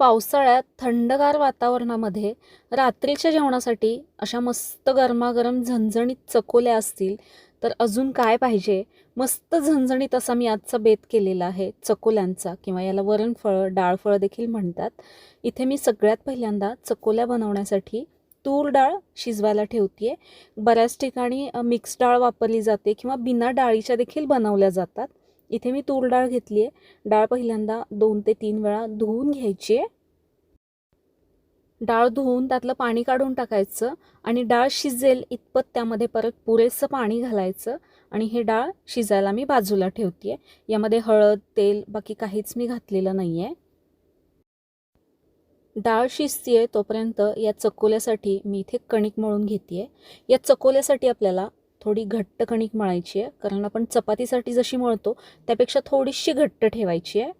पावसाळ्यात थंडगार वातावरणामध्ये रात्रीच्या जेवणासाठी अशा मस्त गरमागरम झणझणीत चकोल्या असतील तर अजून काय पाहिजे? मस्त झणझणीत असा मी आजचा बेत केलेला आहे चकोल्यांचा किंवा याला वरणफळं डाळफळं देखील म्हणतात. इथे मी सगळ्यात पहिल्यांदा चकोल्या बनवण्यासाठी तूर डाळ शिजवायला ठेवते बऱ्याच ठिकाणी मिक्स डाळ वापरली जाते किंवा बिना डाळीच्या देखील बनवल्या जातात. इथे मी तूर डाळ घेतली आहे डाळ पहिल्यांदा दोन ते तीन वेळा धुवून घ्यायची आहे डाळ धुवून त्यातलं पाणी काढून टाकायचं आणि डाळ शिजेल इतपत त्यामध्ये परत पुरेसं पाणी घालायचं आणि हे डाळ शिजायला मी बाजूला ठेवते यामध्ये हळद तेल बाकी काहीच मी घातलेलं नाही आहे डाळ शिजतीये तोपर्यंत या चकोल्यासाठी मी इथे कणिक मळून घेते या चकोल्यासाठी आपल्याला थोडी घट्ट कणिक मळायची आहे. कारण आपण चपातीसाठी जशी मळतो त्यापेक्षा थोडीशी घट्ट ठेवायची आहे.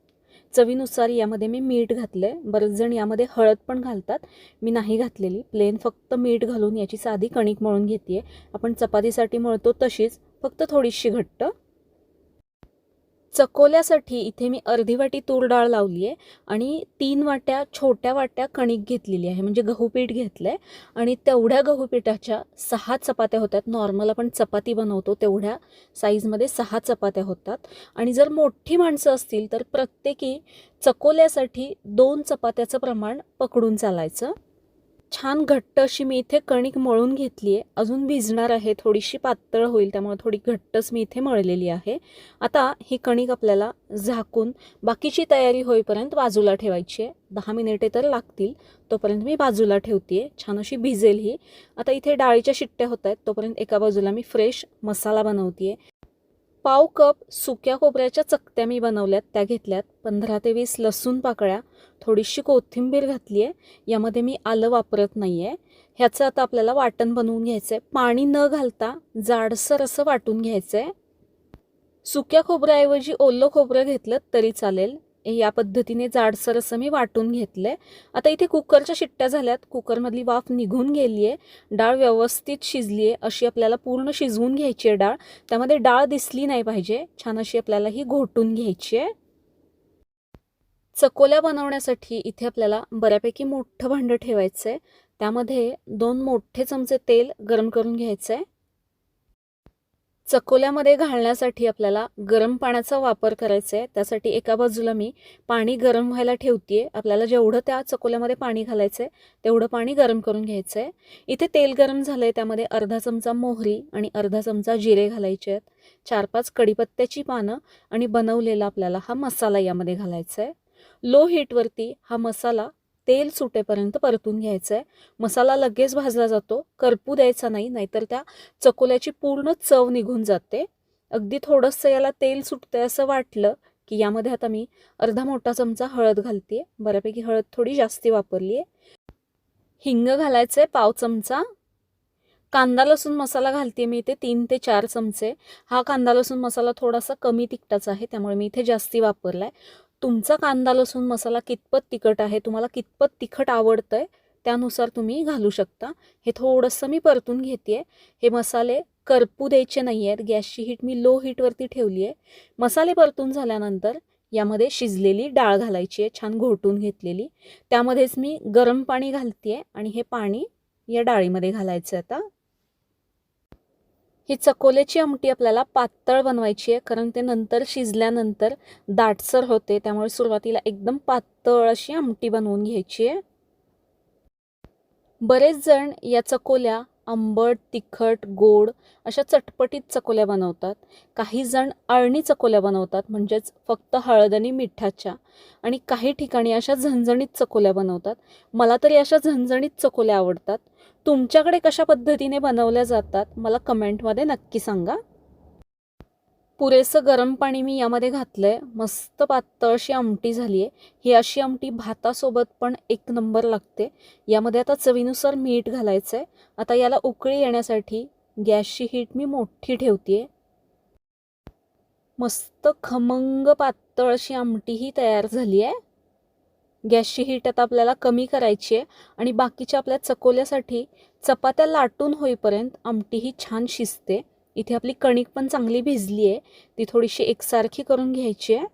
चवीनुसार यामध्ये मी मीठ घातलं आहे बरेच जण यामध्ये हळद पण घालतात. मी नाही घातलेली. प्लेन फक्त मीठ घालून याची साधी कणिक मळून घेते आहे आपण चपातीसाठी मळतो तशीच फक्त थोडीशी घट्ट. चकोल्यासाठी इथे मी अर्धी वाटी तूर डाळ लावली आहे आणि तीन वाट्या छोट्या वाट्या कणिक घेतलेली आहे. म्हणजे गहू पीठ घेतलं आहे आणि तेवढ्या गहू पिठाच्या सहा चपात्या होतात. नॉर्मल आपण चपाती बनवतो तेवढ्या साईजमध्ये सहा चपात्या होतात. आणि जर मोठी माणसं असतील तर प्रत्येकी चकोल्यासाठी दोन चपात्याचं प्रमाण पकडून चालायचं. छान घट्ट अशी मी इथे कणिक मळून घेतली आहे. अजून भिजणार आहे थोडीशी पातळ होईल त्यामुळे थोडी घट्टच मी इथे मळलेली आहे. आता ही कणिक आपल्याला झाकून बाकीची तयारी होईपर्यंत बाजूला ठेवायची आहे. दहा मिनिटे तर लागतील तोपर्यंत मी बाजूला ठेवते आहे छान अशी भिजेल ही. आता इथे डाळीच्या शिट्ट्या होत आहेत तोपर्यंत एका बाजूला मी फ्रेश मसाला बनवते आहे पाव कप सुक्या खोबऱ्याच्या चकत्या मी बनवल्यात त्या घेतल्यात. पंधरा ते वीस लसूण पाकळ्या थोडीशी कोथिंबीर घातली आहे यामध्ये मी आलं वापरत नाही आहे ह्याचं आता आपल्याला वाटण बनवून घ्यायचं आहे पाणी न घालता जाडसर असं वाटून घ्यायचं आहे सुक्या खोबऱ्याऐवजी ओलं खोबरं घेतलं तरी चालेल. या पद्धतीने जाडसर असं मी वाटून घेतलं आहे आता इथे कुकरच्या शिट्ट्या झाल्यात. कुकरमधली वाफ निघून गेली आहे डाळ व्यवस्थित शिजली आहे अशी आपल्याला पूर्ण शिजवून घ्यायची आहे डाळ. त्यामध्ये डाळ दिसली नाही पाहिजे. छान अशी आपल्याला ही घोटून घ्यायची आहे चकोल्या बनवण्यासाठी इथे आपल्याला बऱ्यापैकी मोठं भांडं ठेवायचं आहे त्यामध्ये दोन मोठे चमचे तेल गरम करून घ्यायचं आहे चकोल्यामध्ये घालण्यासाठी आपल्याला गरम पाण्याचा वापर करायचा आहे. त्यासाठी एका बाजूला मी पाणी गरम व्हायला ठेवते आपल्याला जेवढं त्या चकोल्यामध्ये पाणी घालायचं आहे तेवढं पाणी गरम करून घ्यायचं आहे. इथे तेल गरम झालं आहे त्यामध्ये अर्धा चमचा मोहरी आणि अर्धा चमचा जिरे घालायचे आहेत. चार पाच कडीपत्त्याची पानं आणि बनवलेला आपल्याला हा मसाला यामध्ये घालायचा आहे. लो हीटवरती हा मसाला तेल सुटेपर्यंत परतून घ्यायचं आहे मसाला लगेच भाजला जातो. करपू द्यायचा नाही नाहीतर त्या चकोल्याची पूर्ण चव निघून जाते. अगदी थोडंसं याला तेल सुटतंय असं वाटलं की यामध्ये आता मी अर्धा मोठा चमचा हळद घालते बऱ्यापैकी हळद थोडी जास्ती वापरली आहे हिंग घालायचं आहे पाव चमचा. कांदा लसूण मसाला घालते मी इथे तीन ते चार चमचे. हा कांदा लसूण मसाला थोडासा कमी तिखटाचा आहे त्यामुळे मी इथे जास्ती वापरला आहे तुमचा कांदा लसूण मसाला कितपत तिखट आहे तुम्हाला कितपत तिखट आवडतं आहे त्यानुसार तुम्ही घालू शकता. हे थोडंसं मी परतून घेते हे मसाले करपू द्यायचे नाही आहेत गॅसची हीट मी लो हीटवरती ठेवली आहे. मसाले परतून झाल्यानंतर यामध्ये शिजलेली डाळ घालायची आहे छान घोटून घेतलेली. त्यामध्येच मी गरम पाणी घालते आहे आणि हे पाणी या डाळीमध्ये घालायचं आहे आता. ही चकोल्याची आमटी आपल्याला पातळ बनवायची आहे कारण ते नंतर शिजल्यानंतर दाटसर होते त्यामुळे सुरुवातीला एकदम पातळ अशी आमटी बनवून घ्यायची आहे. बरेच जण या चकोल्या आंबट तिखट गोड अशा चटपटीत चकोल्या बनवतात. काही जण अळणी चकोल्या बनवतात म्हणजेच फक्त हळद आणि मिठाच्या आणि काही ठिकाणी अशा झणझणीत चकोल्या बनवतात. मला तरी अशा झणझणीत चकोल्या आवडतात. तुमच्याकडे कशा पद्धतीने बनवल्या जातात मला कमेंटमध्ये नक्की सांगा. पुरेसं गरम पाणी मी यामध्ये घातलं आहे मस्त पातळ अशी आमटी झाली आहे ही अशी आमटी भातासोबत पण एक नंबर लागते. यामध्ये आता चवीनुसार मीठ घालायचं आहे आता याला उकळी येण्यासाठी गॅसची हीट मी मोठी ठेवते मस्त खमंग पातळ अशी आमटी ही तयार झाली आहे गॅसची हीट आता आपल्याला कमी करायची आहे आणि बाकीच्या आपल्या चकोल्यासाठी चपात्या लाटून होईपर्यंत आमटी ही छान शिजते. इथे आपली कणिक पण चांगली भिजली आहे. ती थोडीशी एकसारखी करून घ्यायची आहे.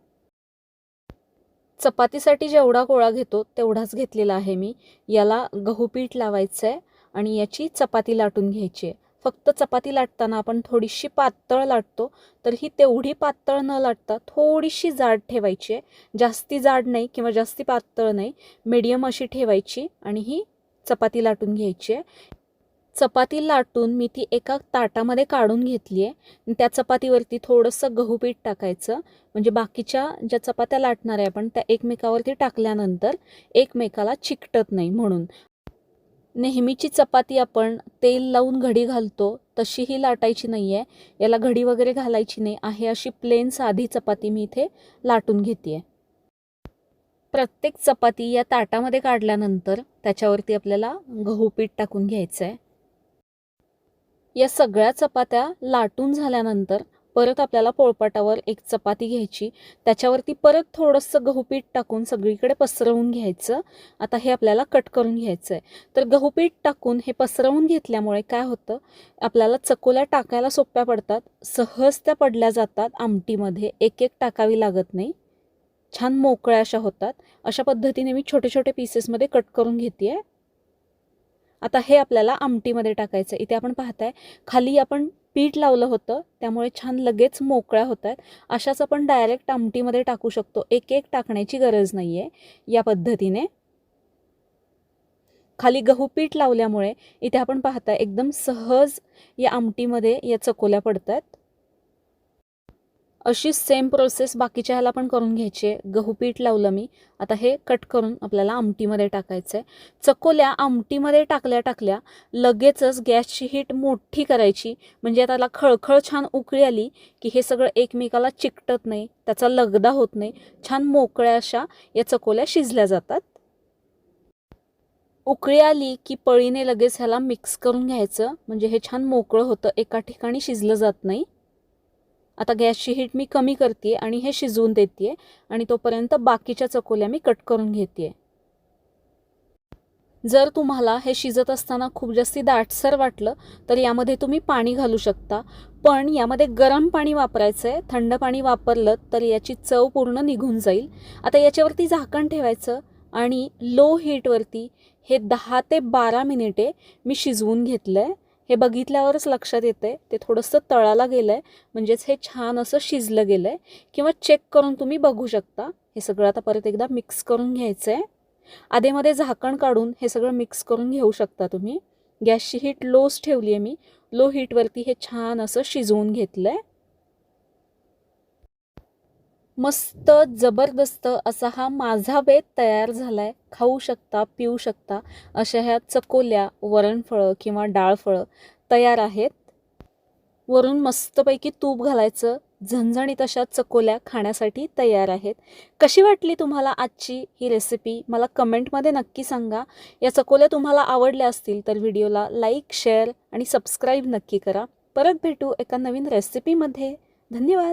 चपातीसाठी जेवढा गोळा घेतो तेवढाच घेतलेला आहे मी. याला गहू पीठ लावायचं आहे आणि याची चपाती लाटून घ्यायची आहे. फक्त चपाती लाटताना आपण थोडीशी पातळ लाटतो तर ही तेवढी पातळ न लाटता थोडीशी जाड ठेवायची आहे. जास्ती जाड नाही किंवा जास्ती पातळ नाही मीडियम अशी ठेवायची आणि ही चपाती लाटून घ्यायची आहे. चपाती लाटून मी ती एका ताटामध्ये काढून घेतली आहे त्या चपातीवरती थोडंसं गहू पीठ टाकायचं. म्हणजे बाकीच्या ज्या चपात्या लाटणार आहे आपण त्या एकमेकावरती टाकल्यानंतर एकमेकाला चिकटत नाही म्हणून. नेहमीची चपाती आपण तेल लावून घडी घालतो तशी ही लाटायची नाही आहे याला घडी वगैरे घालायची नाही. आहे अशी प्लेन साधी चपाती मी इथे लाटून घेते प्रत्येक चपाती या ताटामध्ये काढल्यानंतर त्याच्यावरती आपल्याला गहू पीठ टाकून घ्यायचं आहे या सगळ्या चपात्या लाटून झाल्यानंतर परत आपल्याला पोळपाटावर एक चपाती घ्यायची. त्याच्यावरती परत थोडंसं गहूपीठ टाकून सगळीकडे पसरवून घ्यायचं. आता हे आपल्याला कट करून घ्यायचं आहे तर गहूपीठ टाकून हे पसरवून घेतल्यामुळे काय होतं? आपल्याला चकोल्या टाकायला सोप्या पडतात. सहज त्या पडल्या जातात आमटीमध्ये. एक एक टाकावी लागत नाही. छान मोकळ्या अशा होतात. अशा पद्धतीने मी छोटे छोटे पीसेसमध्ये कट करून घेते आहे आता हे आपल्याला आमटीमध्ये टाकायचं इथे आपण पाहताय खाली आपण पीठ लावलं होतं त्यामुळे छान लगेच मोकळ्या होत आहेत अशाच आपण डायरेक्ट आमटीमध्ये टाकू शकतो. एक एक टाकण्याची गरज नाही आहे या पद्धतीने. खाली गहू पीठ लावल्यामुळे इथे आपण पाहताय एकदम सहज या आमटीमध्ये या चकोल्या पडतात. अशी सेम प्रोसेस बाकीच्या ह्याला पण करून घ्यायची आहे. गहू पीठ लावलं मी. आता हे कट करून आपल्याला आमटीमध्ये टाकायचं आहे चकोल्या आमटीमध्ये टाकल्या टाकल्या लगेचच गॅसची हीट मोठी करायची. म्हणजे आता त्याला खळखळ छान उकळी आली की हे सगळं एकमेकाला चिकटत नाही. त्याचा लगदा होत नाही. छान मोकळ्या अशा या चकोल्या शिजल्या जातात. उकळी आली की पळीने लगेच ह्याला मिक्स करून घ्यायचं. म्हणजे हे छान मोकळं होतं. एका ठिकाणी शिजलं जात नाही. आता गॅसची हीट मी कमी करते आणि हे शिजवून देते आणि तोपर्यंत बाकीच्या चकोल्या मी कट करून घेते. जर तुम्हाला हे शिजत असताना खूप जास्ती दाटसर वाटलं तर यामध्ये तुम्ही पाणी घालू शकता. पण यामध्ये गरम पाणी वापरायचं आहे थंड पाणी वापरलं तर याची चव पूर्ण निघून जाईल. आता याच्यावरती झाकण ठेवायचं आणि लो हीटवरती हे दहा ते बारा मिनिटे मी शिजवून घेतलं आहे हे बघितल्यावरच लक्षात येतं आहे ते थोडंसं तळाला गेलं आहे म्हणजेच हे छान असं शिजलं गेलं आहे किंवा चेक करून तुम्ही बघू शकता. हे सगळं आता परत एकदा मिक्स करून घ्यायचं आहे आधेमध्ये झाकण काढून हे सगळं मिक्स करून घेऊ शकता तुम्ही. गॅसची हीट लोच ठेवली आहे मी. लो हीटवरती हे छान असं शिजवून घेतलं आहे मस्त जबरदस्त असा हा माझा बेत तयार झाला आहे खाऊ शकता पिऊ शकता अशा ह्या चकोल्या वरणफळं किंवा डाळफळं तयार आहेत. वरून मस्तपैकी तूप घालायचं. झणझणीत अशा चकोल्या खाण्यासाठी तयार आहेत. कशी वाटली तुम्हाला आजची ही रेसिपी मला कमेंटमध्ये नक्की सांगा. या चकोल्या तुम्हाला आवडल्या असतील तर व्हिडिओला लाईक शेअर आणि सबस्क्राईब नक्की करा. परत भेटू एका नवीन रेसिपीमध्ये धन्यवाद!